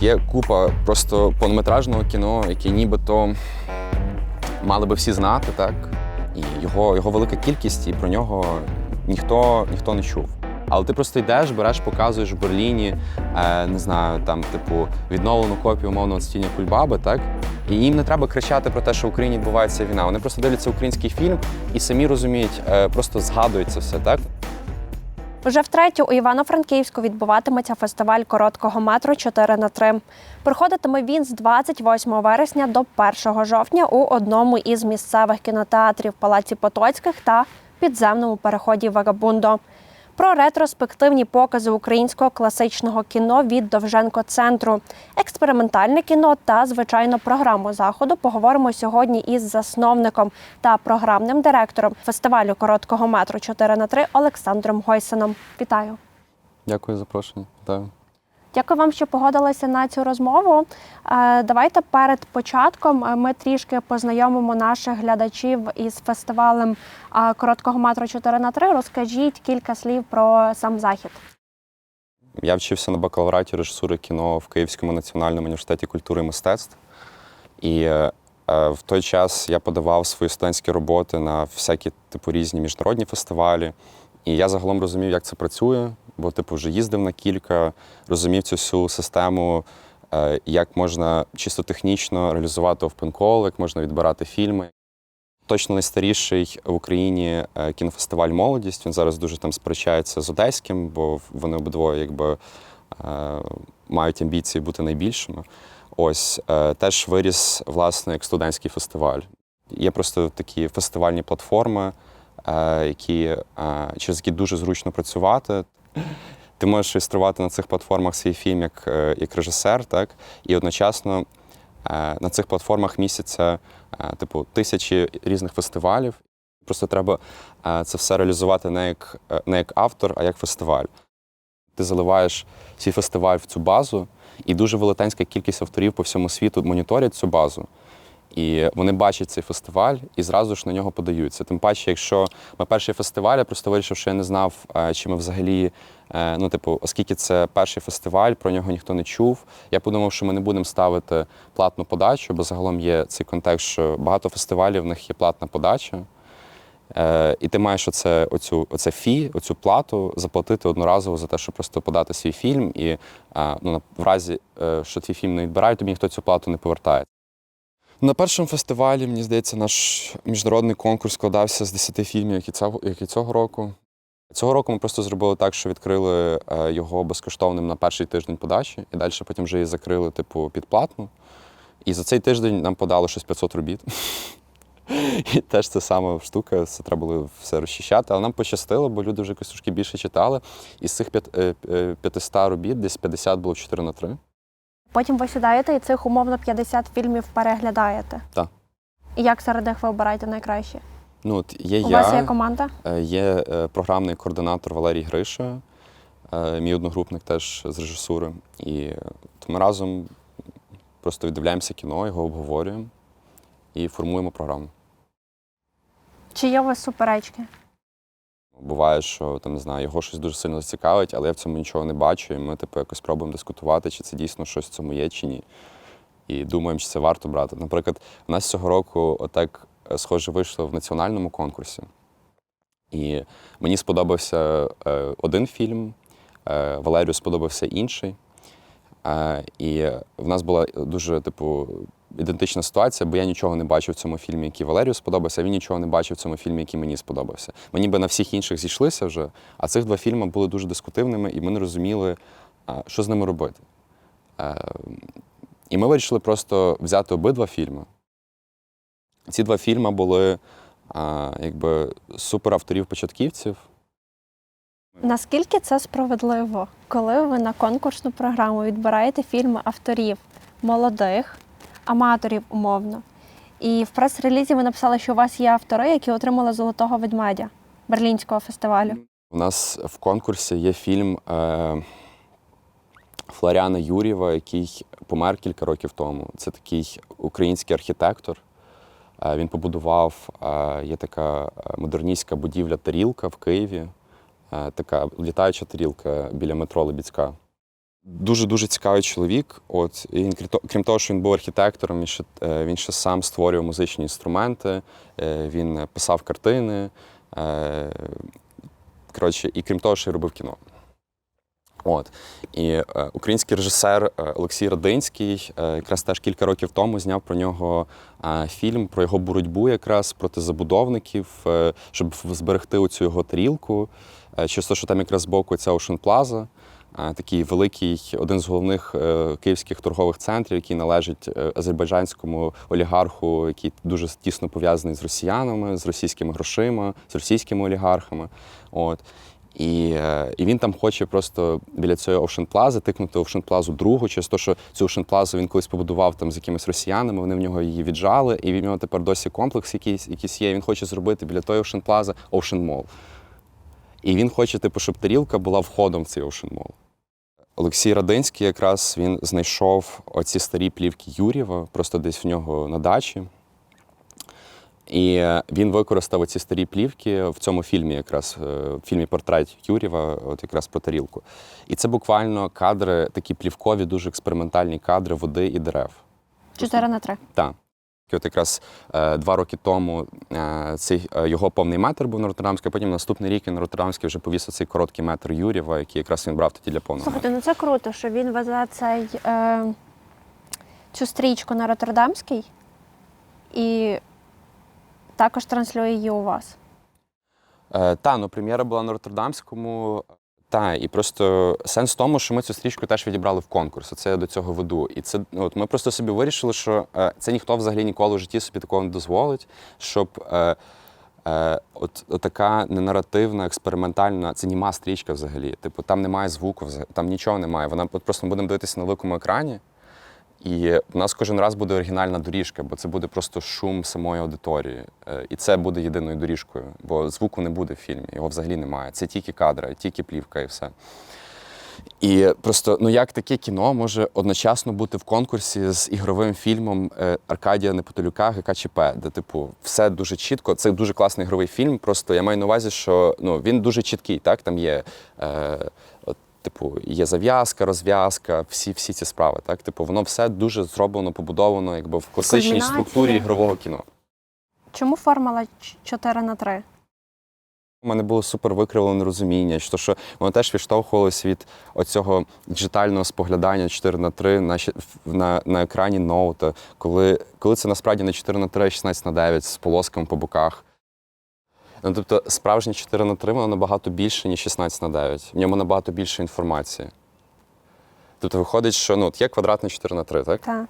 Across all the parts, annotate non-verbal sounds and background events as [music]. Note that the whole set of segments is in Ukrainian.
Є купа просто повнометражного кіно, яке нібито мали би всі знати, так? І його, його велика кількість, і про нього ніхто, ніхто не чув. Але ти просто йдеш, береш, показуєш в Берліні, е, не знаю, там, типу, відновлену копію умовного цвітіння кульбаби, так? І їм не треба кричати про те, що в Україні відбувається війна. Вони просто дивляться український фільм і самі розуміють, е, просто згадують це все, так? Вже втретє у Івано-Франківську відбуватиметься фестиваль короткого метру 4 на 3 Проходитиме він з 28 вересня до 1 жовтня у одному із місцевих кінотеатрів Палаці Потоцьких та підземному переході Вагабундо. Про ретроспективні покази українського класичного кіно від Довженко центру, експериментальне кіно та звичайно програму заходу поговоримо сьогодні із засновником та програмним директором фестивалю короткого метру 4 на 3 Олександром Гойсеном. Вітаю! Дякую за запрошення. Вітаю. Дякую вам, що погодилися на цю розмову. Е, Давайте перед початком е, ми трішки познайомимо наших глядачів із фестивалем е, короткого метру 4 на 3 Розкажіть кілька слів про сам захід. Я вчився на бакалавраті режисури кіно в Київському національному університеті культури і мистецтв. І в той час я подавав свої студентські роботи на всякі типу різні міжнародні фестивалі. І я загалом розумів, як це працює, бо типу вже їздив на кілька, розумів цю всю систему, е, як можна чисто технічно реалізувати open-call, як можна відбирати фільми. Точно найстаріший в Україні е, кінофестиваль Молодість. Він зараз дуже там сперечається з Одеським, бо вони обидвоє якби е, мають амбіції бути найбільшими. Ось теж виріс власне як студентський фестиваль. Є просто такі фестивальні платформи, які, через які дуже зручно працювати. Ти можеш реєструвати на цих платформах свій фільм як, е, як режисер, так? І одночасно е, на цих платформах місяця е, типу тисячі різних фестивалів. Просто треба це все реалізувати не як, не як автор, а як фестиваль. Ти заливаєш свій фестиваль в цю базу, і дуже велетенська кількість авторів по всьому світу моніторять цю базу. І вони бачать цей фестиваль і зразу ж на нього подаються. Тим паче, якщо ми перший фестиваль, я просто вирішив, що я не знав, е, чи ми взагалі, е, ну, типу, оскільки це перший фестиваль, про нього ніхто не чув. Я подумав, що ми не будемо ставити платну подачу, бо загалом є цей контекст, що багато фестивалів в них є платна подача. Е, і ти маєш оце, оцю, оце фі, оцю плату заплатити одноразово за те, щоб просто подати свій фільм. І ну, в разі, що твій фільм не відбирають, тобі ніхто цю плату не повертає. На першому фестивалі, мені здається, наш міжнародний конкурс складався з 10 фільмів, як і цього, як і цього року. Цього року ми просто зробили так, що відкрили е, його безкоштовним на перший тиждень подачі, і далі потім вже її закрили, типу, підплатну. І за цей тиждень нам подали щось 500 робіт. [laughs] І теж це сама штука, це треба було все розчищати. Але нам пощастило, бо люди вже якось трошки більше читали. І з цих п'ят- е, е, 500 робіт десь 50 було 4 на 3. Потім ви сідаєте і цих умовно 50 фільмів переглядаєте. Так. І як серед них ви обираєте найкраще? Ну, от є У я, вас є команда? е, є е, програмний координатор Валерій Гриша, е, мій одногрупник теж з режисури. І от ми разом просто віддивляємося кіно, його обговорюємо і формуємо програму. Чи є у вас суперечки? Буває, що там не знаю, його щось дуже сильно зацікавить, але я в цьому нічого не бачу, і ми типу якось пробуємо дискутувати, чи це дійсно щось в цьому є, чи ні. І думаємо, чи це варто брати. Наприклад, у нас цього року отак е, схоже вийшло в національному конкурсі. І мені сподобався е, один фільм, е, Валерію сподобався інший. І в нас була дуже, типу, ідентична ситуація, бо я нічого не бачив в цьому фільмі, який Валерію сподобався, а він нічого не бачив в цьому фільмі, який мені сподобався. Мені би на всіх інших зійшлися вже, а цих два фільми були дуже дискутивними, і ми не розуміли, що з ними робити. Е, І ми вирішили просто взяти обидва фільми. Ці два фільми були якби суперавторів-початківців. Наскільки це справедливо, коли ви на конкурсну програму відбираєте фільми авторів молодих, аматорів умовно? І в прес-релізі ви написали, що у вас є автори, які отримали золотого ведмедя Берлінського фестивалю. У нас в конкурсі є фільм е, Флоріана Юрєва, який помер кілька років тому. Це такий український архітектор. Е, він побудував, е, є така модерністська будівля тарілка в Києві, е, така літаюча тарілка біля метро Лебідська. Дуже дуже цікавий чоловік. От і він крім того, що він був архітектором, він ще, е, він ще сам створював музичні інструменти, е, він писав картини. е, Коротше, і крім того, що й робив кіно. От. І е, український режисер Олексій Радинський е, якраз теж кілька років тому зняв про нього е, фільм, про його боротьбу якраз проти забудовників, е, щоб зберегти оцю його тарілку. Е, через те, що там якраз збоку ця Ocean Plaza, такий великий, один з головних е, київських торгових центрів, який належить е, азербайджанському олігарху, який дуже тісно пов'язаний з росіянами, з російськими грошима, з російськими олігархами. От. І, е, і він там хоче просто біля цієї Ocean Plaza тикнути Ocean Plaza другу, через те, що цю Ocean Plaza він колись побудував там з якимись росіянами, вони в нього її віджали, і в нього тепер досі комплекс якийсь, якийсь є. Він хоче зробити біля тої Ocean Plaza Ocean Mall. І він хоче, типу, щоб тарілка була входом в цей Ocean Mall. Олексій Радинський якраз він знайшов оці старі плівки Юрєва, просто десь в нього на дачі. І е, він використав ці старі плівки в цьому фільмі, якраз е, в фільмі Портрет Юрєва, от якраз про тарілку. І це буквально кадри, такі плівкові, дуже експериментальні кадри води і дерев. 4 на 3. Так. І от якраз е, два роки тому е, цей е, його повний метр був на Роттердамській, а потім наступний рік він на Роттердамській вже повісив цей короткий метр Юрєва, який якраз він брав тоді для повного. Слухайте, ну це круто, що він везе цей, е, цю стрічку на Роттердамський і також транслює її у вас. Е, та, ну прем'єра була на Роттердамському. Та, і просто сенс в тому, що ми цю стрічку теж відібрали в конкурс. Це я до цього веду. І це ну, от ми просто собі вирішили, що е, це ніхто взагалі ніколи в житті собі такого не дозволить, щоб е, е, от, от така ненаративна, експериментальна, це німа стрічка взагалі. Типу, там немає звуку, там нічого немає. Вона от просто ми будемо дивитися на великому екрані. І у нас кожен раз буде оригінальна доріжка, бо це буде просто шум самої аудиторії. Е, І це буде єдиною доріжкою, бо звуку не буде в фільмі, його взагалі немає. Це тільки кадри, тільки плівка і все. І просто ну як таке кіно може одночасно бути в конкурсі з ігровим фільмом е, Аркадія Непотолюка ГКЧП, де, типу, все дуже чітко. Це дуже класний ігровий фільм. Просто я маю на увазі, що ну він дуже чіткий. Так, там є. Е, Типу, є зав'язка, розв'язка, всі, всі ці справи. Так, типу, воно все дуже зроблено, побудовано, якби в класичній Кульмінація. структурі ігрового кіно. Чому формула 4 на 3? У мене було супер викривлене розуміння, що, що воно теж відштовхувалося від оцього диджитального споглядання 4 на 3 на, на, на екрані ноута, коли, коли це насправді не 4 на 3, а 16 на 9 з полосками по боках. Ну, тобто справжнє 4 на 3 воно набагато більше, ніж 16 на 9. В ньому набагато більше інформації. Тобто виходить, що ну, от є квадратне 4 на 3, так? Так.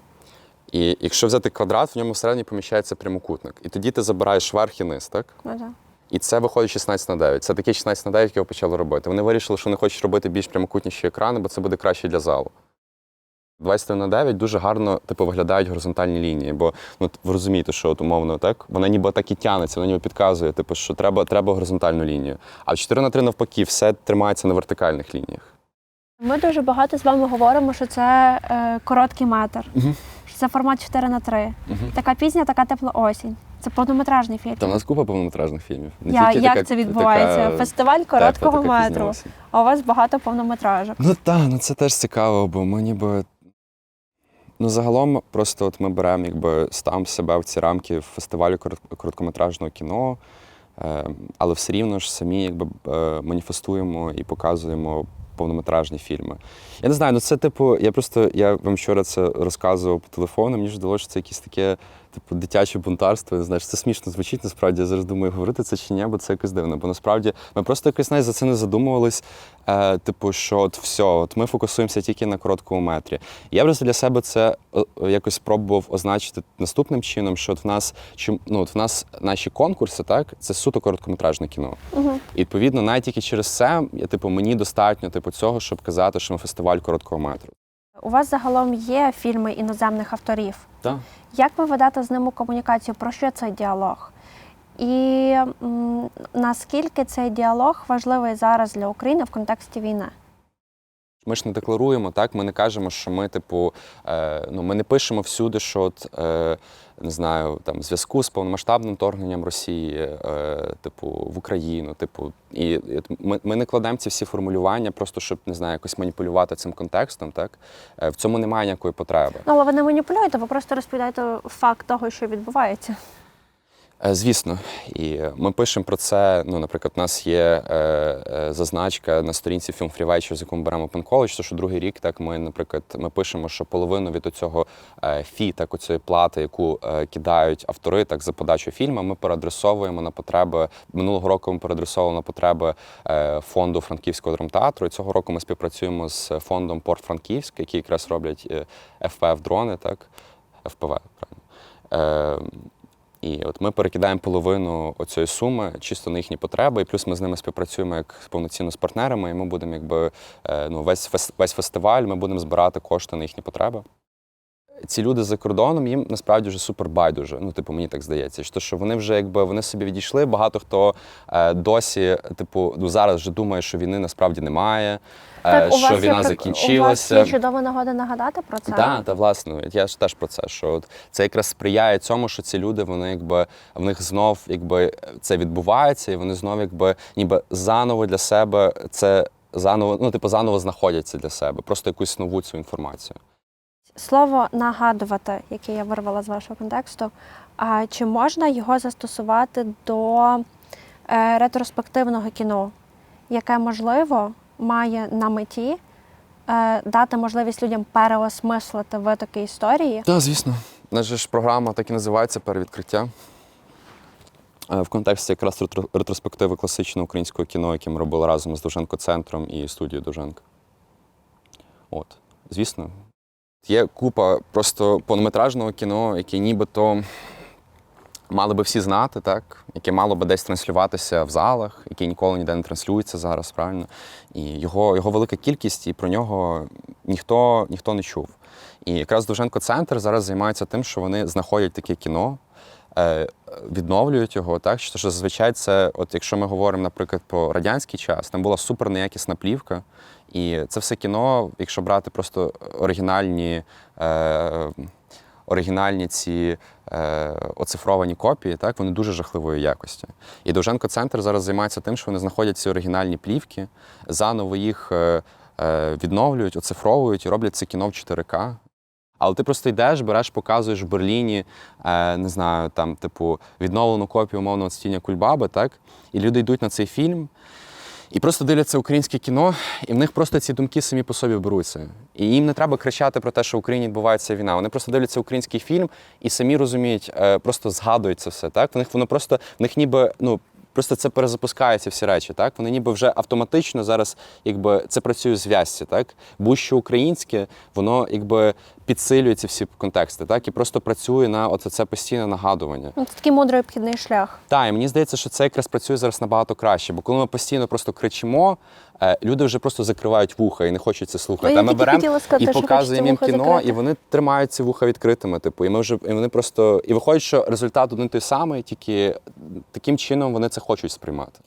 І якщо взяти квадрат, в ньому всередині поміщається прямокутник. І тоді ти забираєш верх і низ, так? Ну, так. І це виходить 16 на 9. Це такий 16 на 9, який почали робити. Вони вирішили, що вони хочуть робити більш прямокутніші екрани, бо це буде краще для залу. 23 на 9 дуже гарно типу, виглядають горизонтальні лінії, бо ну, ви розумієте, що от, умовно так, вона ніби так і тянеться, вона ніби підказує, типу, що треба, треба горизонтальну лінію. А в 4 на 3 навпаки, все тримається на вертикальних лініях. Ми дуже багато з вами говоримо, що це е, короткий метр, Мгм. що це формат 4 на 3. Мгм. Така пізня, така тепла осінь. Це повнометражний фільм. Та в нас купа повнометражних фільмів. Не Я, тільки як така- це відбувається? така Фестиваль короткого пізня метру, а у вас багато повнометражок. Ну так, ну це теж цікаво, бо ми ніби. Ну, загалом, просто от ми беремо якби стам себе в ці рамки фестивалю корот- короткометражного кіно, е, але все рівно ж самі якби е, маніфестуємо і показуємо повнометражні фільми. Я не знаю, ну це типу, я просто я вам вчора це розказував по телефону. Мені ж здалося, що це якесь таке, типу, дитяче бунтарство. Не знаю, це смішно звучить. Насправді я зараз думаю, говорити це чи ні, бо це якось дивно. Бо насправді ми просто якось навіть за це не задумувались. Е, типу, що от все, от ми фокусуємося тільки на короткому метрі. Я просто для себе це е, якось спробував означити наступним чином, що от в нас чим ну от в нас наші конкурси, так це суто короткометражне кіно. Угу. І відповідно, навіть тільки через це, я типу, мені достатньо типу цього, щоб казати, що ми фестиваль короткого метру. У вас загалом є фільми іноземних авторів. Так. Як ви ведете з ними комунікацію? Про що цей діалог? І м, наскільки цей діалог важливий зараз для України в контексті війни? Ми ж не декларуємо, так? Ми не кажемо, що ми, типу, е, ну, ми не пишемо всюди, що от, е, не знаю, там зв'язку з повномасштабним вторгненням Росії, е, типу, в Україну. Типу, і, і ми, ми не кладемо ці всі формулювання, просто щоб не знаю, якось маніпулювати цим контекстом. Так Е, в цьому немає ніякої потреби. Ну, але ви не маніпулюєте, ви просто розповідаєте факт того, що відбувається. Е, Звісно, і ми пишемо про це. Ну, наприклад, у нас є е, е, зазначка на сторінці Film Free з яку беремо College, то що другий рік, так ми, наприклад, ми пишемо, що половину від оцього е, фі, так оцієї плати, яку е, кидають автори, так за подачу фільму, ми переадресовуємо на потреби минулого року. Ми переадресовували на потреби е, фонду Франківського драмтеатру. І цього року ми співпрацюємо з фондом Порт Франківськ, які якраз роблять е, FPF дрони, так FPV, правильно. Е, і от ми перекидаємо половину оцієї суми чисто на їхні потреби, і плюс ми з ними співпрацюємо як повноцінно з партнерами, і ми будемо якби е, ну, весь, весь фестиваль, ми будемо збирати кошти на їхні потреби. Ці люди за кордоном їм насправді вже супер байдуже. Ну, типу, мені так здається. Що, що вони вже якби вони собі відійшли. Багато хто е, досі, типу, ну зараз вже думає, що війни насправді немає, е, що є війна прик- закінчилася. У вас є чудова нагода нагадати про це. Так, та власне, я ж теж про це. Що от це якраз сприяє цьому, що ці люди, вони якби в них знов якби це відбувається, і вони знов якби ніби заново для себе це заново, ну типу заново знаходяться для себе, просто якусь нову цю інформацію. Слово нагадувати, яке я вирвала з вашого контексту. А чи можна його застосувати до е, ретроспективного кіно, яке можливо має на меті е, дати можливість людям переосмислити витоки історії? Так, звісно. Наша ж програма так і називається перевідкриття. Е, В контексті якраз ретроспективи класичного українського кіно, яке ми робили разом з Довженко центром і студією Довженко. От, звісно. Є купа просто повнометражного кіно, яке нібито мали би всі знати, так? яке мало би десь транслюватися в залах, яке ніколи ніде не транслюється зараз, правильно? І його, його велика кількість, і про нього ніхто, ніхто не чув. І якраз Довженко центр зараз займається тим, що вони знаходять таке кіно, відновлюють його. Так що що зазвичай це, от якщо ми говоримо, наприклад, про радянський час, там була супер неякісна плівка. І це все кіно, якщо брати просто оригінальні. Е, Оригінальні ці е, оцифровані копії, так вони дуже жахливої якості. І Довженко Центр зараз займається тим, що вони знаходять ці оригінальні плівки, заново їх е, е, відновлюють, оцифровують і роблять це кіно в 4К. Але ти просто йдеш, береш, показуєш в Берліні, е, не знаю, там, типу, відновлену копію умовного цтіння Кульбаби, так? І люди йдуть на цей фільм і просто дивляться українське кіно, і в них просто ці думки самі по собі беруться. І їм не треба кричати про те, що в Україні відбувається війна. Вони просто дивляться український фільм і самі розуміють, е, просто згадують це все. Так? В них воно просто в них ніби ну. Просто це перезапускається всі речі, так? Вони ніби вже автоматично зараз, якби це працює зв'язці, так? Будь-що українське, воно якби підсилює ці всі контексти, так? І просто працює на оце це постійне нагадування. Ну, Це такий мудрий обхідний шлях. Так, і мені здається, що це якраз працює зараз набагато краще, бо коли ми постійно просто кричимо, люди вже просто закривають вуха і не хочуть це слухати. А ми беремо і показуємо їм кіно, закрити. і вони тримають ці вуха відкритими. Типу, і ми вже і вони просто і виходить, що результат один той самий, тільки таким чином вони це хочуть сприймати.